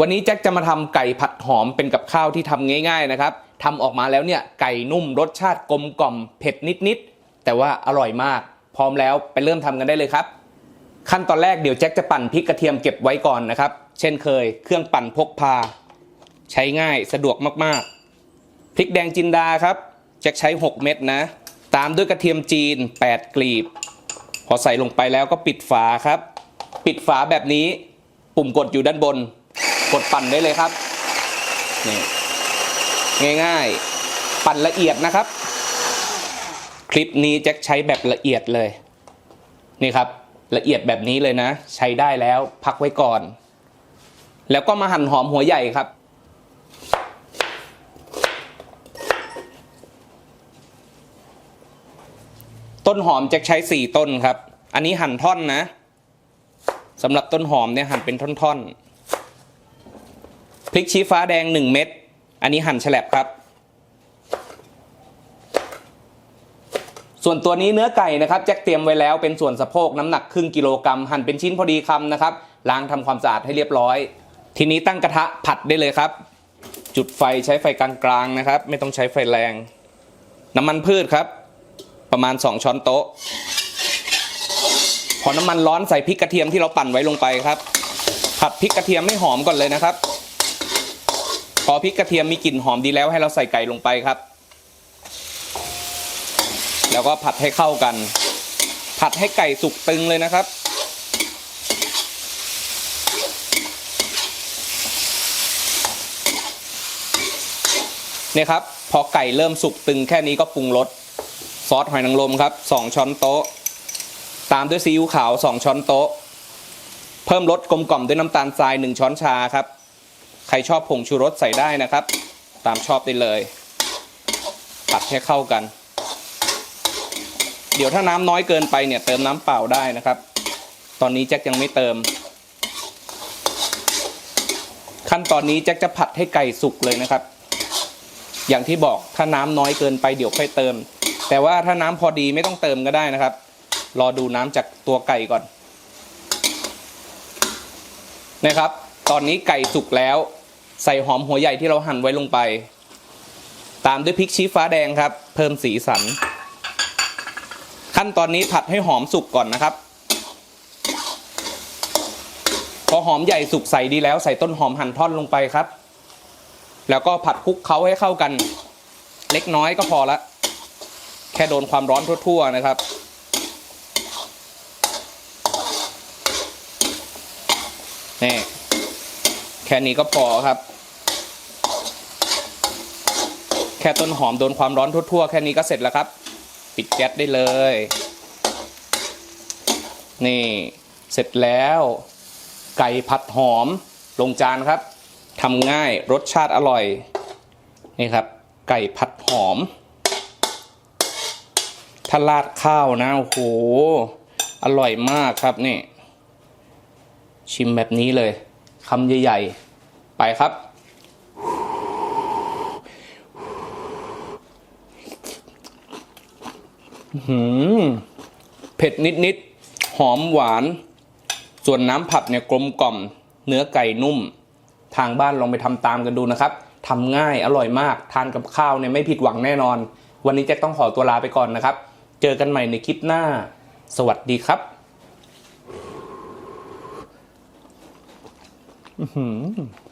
วันนี้แจ็คจะมาทำไก่ผัดหอมเป็นกับข้าวที่ทำง่าย ๆนะครับทำออกมาแล้วเนี่ยไก่นุ่มรสชาติกลมกล่อมเผ็ดนิดๆแต่ว่าอร่อยมาก พร้อมแล้วไปเริ่มทำกันได้เลยครับ ขั้นตอนแรกเดี๋ยวแจ็คจะปั่นพริกกระเทียมเก็บไว้ก่อนนะครับ เช่นเคย เครื่องปั่นพกพา ใช้ง่ายสะดวกมากๆพริกแดงจินดาครับแจ็คใช้ 6 เม็ดนะ ตามด้วยกระเทียมจีน 8 กลีบ พอใส่ลงไปแล้วก็ปิดฝาครับ ปิดฝาแบบนี้ปุ่มกดอยู่ด้านบน กดปั่นได้เลยครับนี่ง่ายๆ ปั่นละเอียดนะครับ คลิปนี้แจ็คใช้แบบละเอียดเลย นี่ครับ ละเอียดแบบนี้เลยนะ ใช้ได้แล้วพักไว้ก่อน แล้วก็มาหั่นหอมหัวใหญ่ครับต้นหอมแจ็คใช้สี่ต้นครับ อันนี้หั่นท่อนนะสำหรับต้นหอมเนี่ยหั่นเป็นท่อนๆ พริกชี้ฟ้าแดง 1 เม็ด อันนี้หั่นแฉลบครับ ส่วนตัวนี้เนื้อไก่นะครับแจ็คเตรียมไว้แล้วเป็นส่วนสะโพกน้ำหนักครึ่งกิโลกรัมหั่นเป็นชิ้นพอดีคำนะครับ ล้างทำความสะอาดให้เรียบร้อย ทีนี้ตั้งกระทะผัดได้เลยครับ จุดไฟใช้ไฟกลางๆนะครับ ไม่ต้องใช้ไฟแรง น้ำมันพืชครับ ประมาณ 2 ช้อนโต๊ะพอน้ำมันร้อนใส่พริกกระเทียมที่เราปั่นไว้ลงไปครับ ผัดพริกกระเทียมให้หอมก่อนเลยนะครับ พอพริกกระเทียมมีกลิ่นหอมดีแล้วให้เราใส่ไก่ลงไปครับ แล้วก็ผัดให้เข้ากัน ผัดให้ไก่สุกตึงเลยนะครับ เนี่ยครับ พอไก่เริ่มสุกตึงแค่นี้ก็ปรุงรสซอสหอยนางรมครับ 2 ช้อนโต๊ะ ตามด้วยซีอิ๊วขาว 2 ช้อนโต๊ะ เพิ่มรสกลมกล่อมด้วยน้ำตาลทราย 1 ช้อนชาครับ ใครชอบผงชูรสใส่ได้นะครับ ตามชอบได้เลยผัดให้เข้ากัน เดี๋ยวถ้าน้ำน้อยเกินไปเนี่ยเติมน้ำเปล่าได้นะครับ ตอนนี้แจ็คยังไม่เติม ขั้นตอนนี้แจ็คจะผัดให้ไก่สุกเลยนะครับ อย่างที่บอกถ้าน้ำน้อยเกินไปเดี๋ยวค่อยเติม แต่ว่าถ้าน้ำพอดีไม่ต้องเติมก็ได้นะครับ รอดูน้ำจากตัวไก่ก่อนนะครับ ตอนนี้ไก่สุกแล้ว ใส่หอมหัวใหญ่ที่เราหั่นไว้ลงไป ตามด้วยพริกชี้ฟ้าแดงครับ เพิ่มสีสัน ขั้นตอนนี้ผัดให้หอมสุกก่อนนะครับ พอหอมใหญ่สุกใส่ดีแล้วใส่ต้นหอมหั่นท่อนลงไปครับ แล้วก็ผัดคลุกเคล้าให้เข้ากัน เล็กน้อยก็พอละ แค่โดนความร้อนทั่ว ๆ นะครับนี่ แค่นี้ก็พอครับ แค่ต้นหอมโดนความร้อนทั่วๆ แค่นี้ก็เสร็จแล้วครับ ปิดแก๊สได้เลย นี่ เสร็จแล้ว ไก่ผัดหอมลงจานครับทำง่ายรสชาติอร่อย นี่ครับ ไก่ผัดหอม ถ้าราดข้าวนะ โอ้โห อร่อยมากครับนี่ ชิมแบบนี้เลย คำใหญ่ๆ ไปครับ หืม เผ็ดนิดๆ หอมหวาน ส่วนน้ำผัดเนี่ยกลมกล่อม เนื้อไก่นุ่ม ทางบ้านลองไปทำตามกันดูนะครับทำง่ายอร่อยมาก ทานกับข้าวเนี่ยไม่ผิดหวังแน่นอน วันนี้แจ็คต้องขอตัวลาไปก่อนนะครับ เจอกันใหม่ในคลิปหน้า สวัสดีครับ อื้อหือ